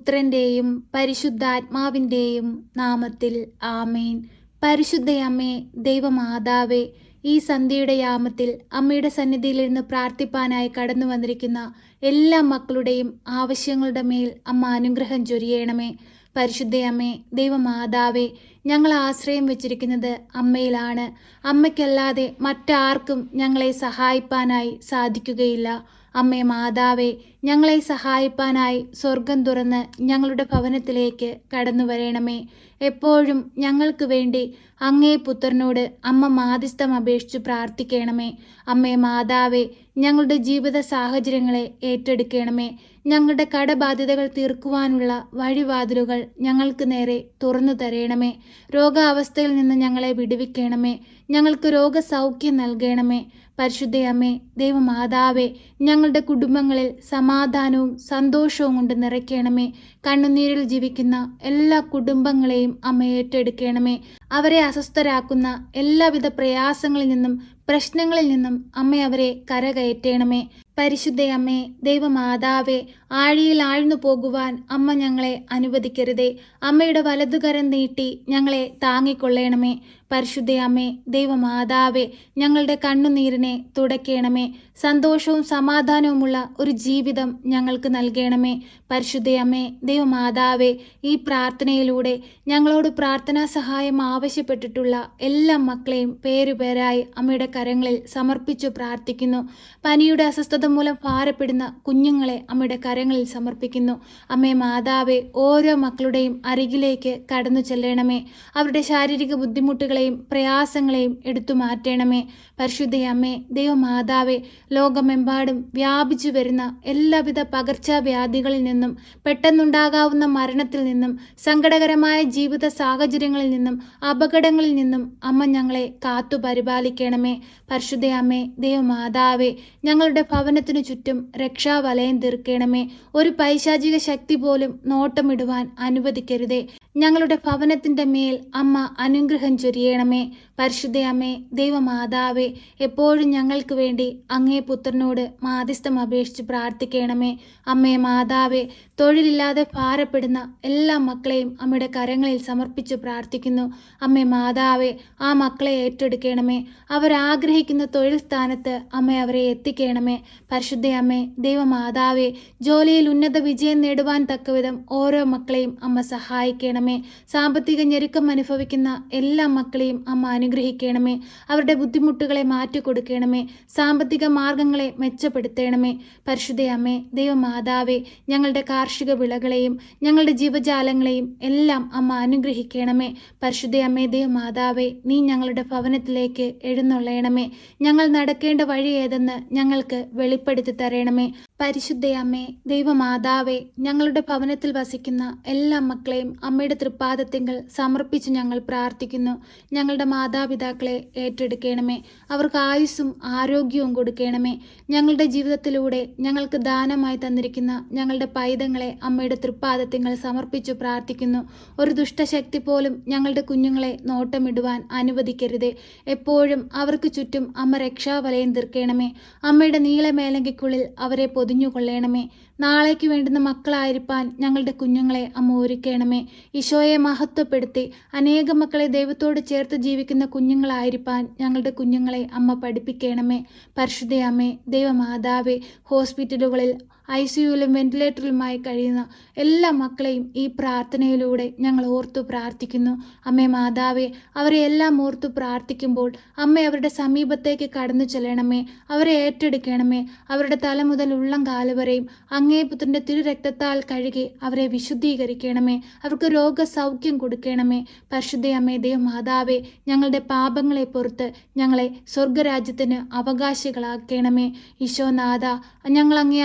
പുത്രന്റെയും പരിശുദ്ധാത്മാവിന്റെയും നാമത്തിൽ ആമേൻ. പരിശുദ്ധയമ്മേ ദൈവമാതാവേ ഈ സന്ധ്യയുടെ യാമത്തിൽ അമ്മയുടെ ഇരുന്ന് പ്രാർത്ഥിപ്പാനായി കടന്നു വന്നിരിക്കുന്ന എല്ലാ മക്കളുടെയും ആവശ്യങ്ങളുടെ മേൽ അമ്മ അനുഗ്രഹം ചൊരിയണമേ. പരിശുദ്ധയമ്മേ ദൈവമാതാവേ ഞങ്ങൾ ആശ്രയം വെച്ചിരിക്കുന്നത് അമ്മയിലാണ്. അമ്മയ്ക്കല്ലാതെ മറ്റാർക്കും ഞങ്ങളെ സഹായിപ്പാനായി സാധിക്കുകയില്ല. അമ്മേ മാതാവേ ഞങ്ങളെ സഹായിപ്പാനായി സ്വർഗം തുറന്ന് ഞങ്ങളുടെ ഭവനത്തിലേക്ക് കടന്നു വരണമേ. എപ്പോഴും ഞങ്ങൾക്ക് വേണ്ടി അങ്ങേ പുത്രനോട് അമ്മ മാധ്യസ്ഥം അപേക്ഷിച്ച് പ്രാർത്ഥിക്കണമേ. അമ്മേ മാതാവേ ഞങ്ങളുടെ ജീവിത സാഹചര്യങ്ങളെ ഏറ്റെടുക്കണമേ. ഞങ്ങളുടെ കടബാധ്യതകൾ തീർക്കുവാനുള്ള വഴിവാതിലുകൾ ഞങ്ങൾക്ക് നേരെ തുറന്നു തരയണമേ രോഗാവസ്ഥയിൽ നിന്ന് ഞങ്ങളെ വിടുവിക്കണമേ. ഞങ്ങൾക്ക് രോഗസൗഖ്യം നൽകണമേ. പരിശുദ്ധയമ്മേ ദൈവമാതാവേ ഞങ്ങളുടെ കുടുംബങ്ങളിൽ സമാധാനവും സന്തോഷവും കൊണ്ട് നിറയ്ക്കണമേ. കണ്ണുനീരിൽ ജീവിക്കുന്ന എല്ലാ കുടുംബങ്ങളെയും അമ്മ ഏറ്റെടുക്കണമേ. അവരെ അസ്വസ്ഥരാക്കുന്ന എല്ലാവിധ പ്രയാസങ്ങളിൽ നിന്നും പ്രശ്നങ്ങളിൽ നിന്നും അമ്മ അവരെ കരകയറ്റണമേ. പരിശുദ്ധയമ്മേ ദൈവമാതാവേ ആഴിയിൽ ആഴ്ന്നു പോകുവാൻ അമ്മ ഞങ്ങളെ അനുവദിക്കരുതേ. അമ്മയുടെ വലതുകരം നീട്ടി ഞങ്ങളെ താങ്ങിക്കൊള്ളണമേ. പരിശുദ്ധയമ്മേ ദൈവമാതാവേ ഞങ്ങളുടെ കണ്ണുനീരിനെ തുടയ്ക്കണമേ. സന്തോഷവും സമാധാനവുമുള്ള ഒരു ജീവിതം ഞങ്ങൾക്ക് നൽകണമേ. പരിശുദ്ധയമ്മേ ദൈവമാതാവേ ഈ പ്രാർത്ഥനയിലൂടെ ഞങ്ങളോട് പ്രാർത്ഥനാ സഹായം ആവശ്യപ്പെട്ടിട്ടുള്ള എല്ലാ മക്കളെയും പേരുപേരായി അമ്മയുടെ കരങ്ങളിൽ സമർപ്പിച്ചു പ്രാർത്ഥിക്കുന്നു. പനിയുടെ അസ്വസ്ഥത മൂലം ഭാരപ്പെടുന്ന കുഞ്ഞുങ്ങളെ അമ്മയുടെ കരങ്ങളിൽ സമർപ്പിക്കുന്നു. അമ്മേ മാതാവെ ഓരോ മക്കളുടെയും അരികിലേക്ക് കടന്നു ചെല്ലണമേ. അവരുടെ ശാരീരിക ബുദ്ധിമുട്ടുകളെയും പ്രയാസങ്ങളെയും എടുത്തു മാറ്റണമേ. പരിശുദ്ധയമ്മേ ദൈവമാതാവെ ലോകമെമ്പാടും വ്യാപിച്ചു വരുന്ന എല്ലാവിധ പകർച്ചവ്യാധികളിൽ നിന്നും പെട്ടെന്നുണ്ടാകാവുന്ന മരണത്തിൽ നിന്നും സങ്കടകരമായ ജീവിത സാഹചര്യങ്ങളിൽ നിന്നും അപകടങ്ങളിൽ നിന്നും അമ്മ ഞങ്ങളെ കാത്തു പരിപാലിക്കണമേ പരിശുദ്ധയമ്മേ ദൈവമാതാവെ ഞങ്ങളുടെ ഭവനത്തിനു ചുറ്റും രക്ഷാവലയം തീർക്കണമേ. ഒരു പൈശാചിക ശക്തി പോലും നോട്ടമിടുവാൻ അനുവദിക്കരുതേ. ഞങ്ങളുടെ ഭവനത്തിന്റെ മേൽ അമ്മ അനുഗ്രഹം ചൊരിയണമേ. പരിശുദ്ധയമ്മേ ദൈവമാതാവേ എപ്പോഴും ഞങ്ങൾക്ക് വേണ്ടി അങ്ങേ പുത്രനോട് മാധ്യസ്ഥം അപേക്ഷിച്ച് പ്രാർത്ഥിക്കണമേ. അമ്മേ മാതാവേ തൊഴിലില്ലാതെ ഭാരപ്പെടുന്ന എല്ലാ മക്കളെയും അമ്മയുടെ കരങ്ങളിൽ സമർപ്പിച്ച് പ്രാർത്ഥിക്കുന്നു. അമ്മേ മാതാവേ ആ മക്കളെ ഏറ്റെടുക്കണമേ. അവരാഗ്രഹിക്കുന്ന തൊഴിൽ സ്ഥാനത്ത് അമ്മ അവരെ എത്തിക്കണമേ. പരിശുദ്ധയമ്മേ ദൈവമാതാവേ ജോലിയിൽ ഉന്നത വിജയം നേടുവാൻ തക്കവിധം ഓരോ മക്കളെയും അമ്മ സഹായിക്കണമേ. സാമ്പത്തിക ഞെരുക്കം അനുഭവിക്കുന്ന എല്ലാ മക്കളെയും അമ്മ അനുഗ്രഹിക്കണമേ. അവരുടെ ബുദ്ധിമുട്ടുകളെ മാറ്റിക്കൊടുക്കണമേ. സാമ്പത്തിക മാർഗങ്ങളെ മെച്ചപ്പെടുത്തണമേ. പരിശുദ്ധയമ്മേ ദൈവമാതാവേ ഞങ്ങളുടെ കാർഷിക വിളകളെയും ഞങ്ങളുടെ ജീവജാലങ്ങളെയും എല്ലാം അമ്മ അനുഗ്രഹിക്കണമേ. പരിശുദ്ധ അമ്മേദേ മാതാവേ നീ ഞങ്ങളുടെ ഭവനത്തിലേക്ക് എഴുന്നള്ളയണമേ. ഞങ്ങൾ നടക്കേണ്ട വഴി ഏതെന്ന് ഞങ്ങൾക്ക് വെളിപ്പെടുത്തി തരണമേ. പരിശുദ്ധയമ്മേ ദൈവമാതാവേ ഞങ്ങളുടെ ഭവനത്തിൽ വസിക്കുന്ന എല്ലാ മക്കളെയും അമ്മയുടെ തൃപ്പാദത്തിങ്കൾ സമർപ്പിച്ച് ഞങ്ങൾ പ്രാർത്ഥിക്കുന്നു. ഞങ്ങളുടെ മാതാപിതാക്കളെ ഏറ്റെടുക്കണമേ. അവർക്ക് ആയുസ്സും ആരോഗ്യവും കൊടുക്കണമേ. ഞങ്ങളുടെ ജീവിതത്തിലൂടെ ഞങ്ങൾക്ക് ദാനമായി തന്നിരിക്കുന്ന ഞങ്ങളുടെ പൈതങ്ങളെ അമ്മയുടെ തൃപ്പാദത്യങ്ങൾ സമർപ്പിച്ചു പ്രാർത്ഥിക്കുന്നു. ഒരു ദുഷ്ടശക്തി പോലും ഞങ്ങളുടെ കുഞ്ഞുങ്ങളെ നോട്ടമിടുവാൻ അനുവദിക്കരുതേ. എപ്പോഴും അവർക്ക് ചുറ്റും അമ്മ രക്ഷാവലയം തീർക്കണമേ. അമ്മയുടെ നീളമേലങ്കിക്കുള്ളിൽ അവരെ പൊതിഞ്ഞുകൊള്ളണമേ. നാളേക്ക് വേണ്ടുന്ന മക്കളായിരിക്കാൻ ഞങ്ങളുടെ കുഞ്ഞുങ്ങളെ അമ്മ ഒരുക്കണമേ. ഈശോയെ മഹത്വപ്പെടുത്തി അനേകം മക്കളെ ദൈവത്തോട് ചേർത്ത് ജീവിക്കുന്ന കുഞ്ഞുങ്ങളായിരിക്കാൻ ഞങ്ങളുടെ കുഞ്ഞുങ്ങളെ അമ്മ പഠിപ്പിക്കണമേ. പരിശുദ്ധയമ്മേ ദൈവമാതാവേ ഹോസ്പിറ്റലുകളിൽ ഐ സിയുവിലും വെന്റിലേറ്ററിലുമായി കഴിയുന്ന എല്ലാ മക്കളെയും ഈ പ്രാർത്ഥനയിലൂടെ ഞങ്ങൾ ഓർത്തു പ്രാർത്ഥിക്കുന്നു. അമ്മേ മാതാവേ അവരെ എല്ലാം ഓർത്തു പ്രാർത്ഥിക്കുമ്പോൾ അമ്മ അവരുടെ സമീപത്തേക്ക് കടന്നു ചെല്ലണമേ. അവരെ ഏറ്റെടുക്കണമേ. അവരുടെ തല മുതൽ ഉള്ളം കാലുവരെയും അങ്ങേ പുത്രന്റെ തിരുരക്തത്താൽ കഴുകി അവരെ വിശുദ്ധീകരിക്കണമേ. അവർക്ക് രോഗസൗഖ്യം കൊടുക്കണമേ. പരിശുദ്ധയമ്മേ ദൈവമാതാവേ ഞങ്ങളുടെ പാപങ്ങളെ പുറത്ത് ഞങ്ങളെ സ്വർഗരാജ്യത്തിന് അവകാശികളാക്കണമേ. ഈശോനാഥ ഞങ്ങൾ അങ്ങേ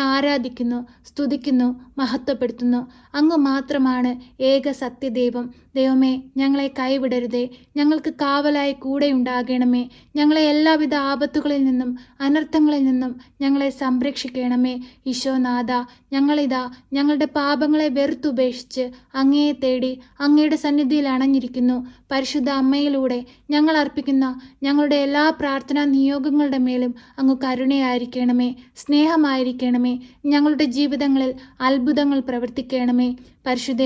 ആരാധിക്കുന്നു സ്തുതിക്കുന്നു മഹത്വപ്പെടുത്തുന്നു. അങ്ങ് മാത്രമാണ് ഏക സത്യദൈവം. ദൈവമേ ഞങ്ങളെ കൈവിടരുതേ. ഞങ്ങൾക്ക് കാവലായി കൂടെ ഉണ്ടാകണമേ. ഞങ്ങളെ എല്ലാവിധ ആപത്തുകളിൽ നിന്നും അനർത്ഥങ്ങളിൽ നിന്നും ഞങ്ങളെ സംരക്ഷിക്കണമേ. ഈശോനാഥ ഞങ്ങളിതാ ഞങ്ങളുടെ പാപങ്ങളെ വെറുത്തുപേക്ഷിച്ച് അങ്ങയെ തേടി അങ്ങയുടെ സന്നിധിയിൽ അണഞ്ഞിരിക്കുന്നു. പരിശുദ്ധ അമ്മയിലൂടെ ഞങ്ങൾ അർപ്പിക്കുന്ന ഞങ്ങളുടെ എല്ലാ പ്രാർത്ഥനാ നിയോഗങ്ങളുടെ മേലും അങ്ങ് കരുണയായിരിക്കണമേ. സ്നേഹമായിരിക്കണമേ. ഞങ്ങളുടെ ജീവിതങ്ങളിൽ അത്ഭുതങ്ങൾ പ്രവർത്തിക്കണമേ. പരിശുദ്ധ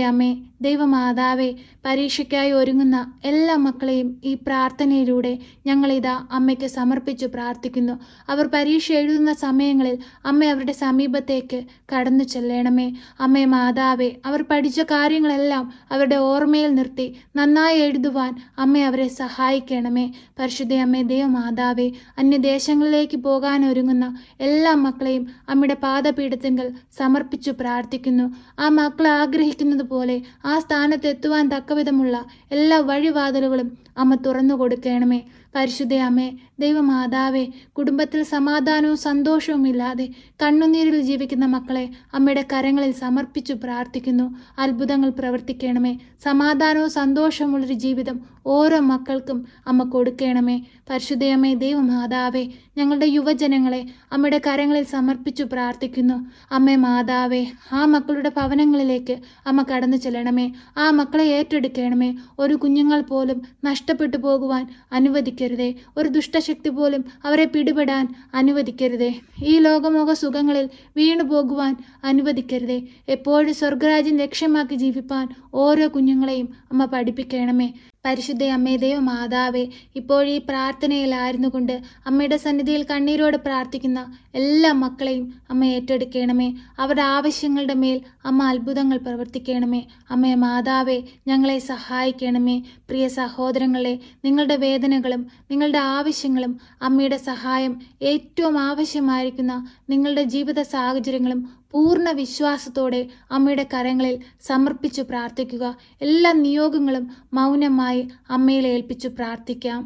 അമ്മേ ദൈവമാതാവെ പരീക്ഷയ്ക്കായി ഒരുങ്ങുന്ന എല്ലാ മക്കളെയും ഈ പ്രാർത്ഥനയിലൂടെ ഞങ്ങളിതാ അമ്മയ്ക്ക് സമർപ്പിച്ചു പ്രാർത്ഥിക്കുന്നു. അവർ പരീക്ഷ എഴുതുന്ന സമയങ്ങളിൽ അമ്മ അവരുടെ സമീപത്തേക്ക് കടന്നു ചെല്ലണമേ. അമ്മേ മാതാവെ അവർ പഠിച്ച കാര്യങ്ങളെല്ലാം അവരുടെ ഓർമ്മയിൽ നിർത്തി നന്നായി എഴുതുവാൻ അമ്മ അവരെ സഹായിക്കണമേ. പരിശുദ്ധ ദൈവമാതാവെ അന്യദേശങ്ങളിലേക്ക് പോകാൻ ഒരുങ്ങുന്ന എല്ലാ മക്കളെയും അമ്മയുടെ പാദപീഠത്തിങ്കൽ സമർപ്പിച്ചു പ്രാർത്ഥിക്കുന്നു. ആ മക്കൾ ആഗ്രഹിക്കുന്നത് പോലെ ആ സ്ഥാനത്ത് എത്തുവാൻ തക്കവിധമുള്ള എല്ലാ വഴിവാതിലുകളും അമ്മ തുറന്നു കൊടുക്കണമേ. പരിശുദ്ധ അമ്മേ ദൈവമാതാവേ കുടുംബത്തിൽ സമാധാനവും സന്തോഷവും ഇല്ലാതെ കണ്ണുനീരിൽ ജീവിക്കുന്ന മക്കളെ അമ്മയുടെ കരങ്ങളിൽ സമർപ്പിച്ചു പ്രാർത്ഥിക്കുന്നു. അത്ഭുതങ്ങൾ പ്രവർത്തിക്കണമേ. സമാധാനവും സന്തോഷമുള്ളൊരു ജീവിതം ഓരോ മക്കൾക്കും അമ്മ കൊടുക്കണമേ. പരിശുദ്ധയമ്മേ ദൈവമാതാവേ ഞങ്ങളുടെ യുവജനങ്ങളെ അമ്മയുടെ കരങ്ങളിൽ സമർപ്പിച്ചു പ്രാർത്ഥിക്കുന്നു. അമ്മേ മാതാവേ ആ മക്കളുടെ ഭവനങ്ങളിലേക്ക് അമ്മ കടന്നു ചെല്ലണമേ. ആ മക്കളെ ഏറ്റെടുക്കണമേ. ഒരു കുഞ്ഞുങ്ങൾ പോലും നഷ്ടപ്പെട്ടു പോകുവാൻ അനുവദിക്കരുതേ. ഒരു ദുഷ്ടശക്തി പോലും അവരെ പിടിപെടാൻ അനുവദിക്കരുതേ. ഈ ലോകമോക സുഖങ്ങളിൽ വീണു പോകുവാൻ അനുവദിക്കരുതേ. എപ്പോഴും സ്വർഗരാജ്യം ലക്ഷ്യമാക്കി ജീവിപ്പാൻ ഓരോ കുഞ്ഞുങ്ങളെയും അമ്മ പഠിപ്പിക്കണമേ. പരിശുദ്ധ അമ്മേ ദൈവ മാതാവേ ഇപ്പോൾ ഈ പ്രാർത്ഥനയിലായിരുന്നു കൊണ്ട് അമ്മയുടെ സന്നിധിയിൽ കണ്ണീരോട് പ്രാർത്ഥിക്കുന്ന എല്ലാ മക്കളെയും അമ്മ ഏറ്റെടുക്കണമേ. അവരുടെ ആവശ്യങ്ങളുടെ മേൽ അമ്മ അത്ഭുതങ്ങൾ പ്രവർത്തിക്കണമേ. അമ്മേ മാതാവേ ഞങ്ങളെ സഹായിക്കണമേ. പ്രിയ സഹോദരങ്ങളെ നിങ്ങളുടെ വേദനകളും നിങ്ങളുടെ ആവശ്യങ്ങളും അമ്മയുടെ സഹായം ഏറ്റവും ആവശ്യമായിരിക്കുന്ന നിങ്ങളുടെ ജീവിത സാഹചര്യങ്ങളും പൂർണ വിശ്വാസത്തോടെ അമ്മയുടെ കരങ്ങളിൽ സമർപ്പിച്ചു പ്രാർത്ഥിക്കുക. എല്ലാ നിയോഗങ്ങളും മൗനമായി അമ്മയിൽ ഏൽപ്പിച്ചു പ്രാർത്ഥിക്കാം.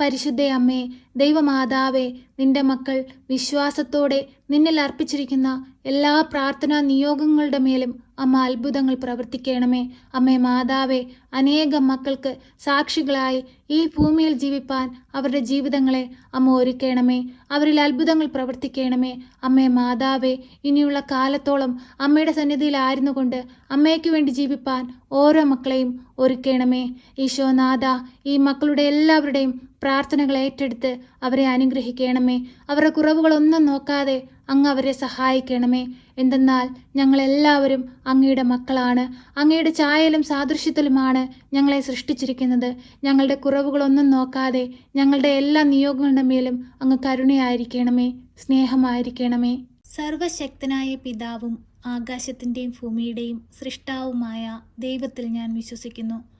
പരിശുദ്ധ അമ്മേ ദൈവമാതാവേ നിന്റെ മക്കൾ വിശ്വാസത്തോടെ നിന്നിൽ അർപ്പിച്ചിരിക്കുന്ന എല്ലാ പ്രാർത്ഥനാ നിയോഗങ്ങളുടെ മേലും അമ്മ അത്ഭുതങ്ങൾ പ്രവർത്തിക്കണമേ. അമ്മേ മാതാവേ അനേകം മക്കൾക്ക് സാക്ഷികളായി ഈ ഭൂമിയിൽ ജീവിപ്പാൻ അവരുടെ ജീവിതങ്ങളെ അമ്മ ഒരുക്കണമേ. അവരിൽ അത്ഭുതങ്ങൾ പ്രവർത്തിക്കണമേ. അമ്മേ മാതാവേ ഇനിയുള്ള കാലത്തോളം അമ്മയുടെ സന്നിധിയിലായിരുന്നു കൊണ്ട് അമ്മയ്ക്ക് വേണ്ടി ജീവിപ്പാൻ ഓരോ മക്കളെയും ഒരുക്കണമേ. ഈശോനാഥ ഈ മക്കളുടെ എല്ലാവരുടെയും പ്രാർത്ഥനകൾ ഏറ്റെടുത്ത് അവരെ അനുഗ്രഹിക്കണമേ. അവരുടെ കുറവുകളൊന്നും നോക്കാതെ അങ്ങ് അവരെ സഹായിക്കണമേ. എന്തെന്നാൽ ഞങ്ങളെല്ലാവരും അങ്ങയുടെ മക്കളാണ്. അങ്ങയുടെ ചായയിലും സാദൃശ്യത്തിലുമാണ് ഞങ്ങളെ സൃഷ്ടിച്ചിരിക്കുന്നത്. ഞങ്ങളുടെ കുറവുകളൊന്നും നോക്കാതെ ഞങ്ങളുടെ എല്ലാ നിയോഗങ്ങളുടെ മേലും അങ്ങ് കരുണയായിരിക്കണമേ സ്നേഹമായിരിക്കണമേ. സർവശക്തനായ പിതാവും ആകാശത്തിന്റെയും ഭൂമിയുടെയും സൃഷ്ടാവുമായ ദൈവത്തിൽ ഞാൻ വിശ്വസിക്കുന്നു.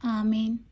ആമേൻ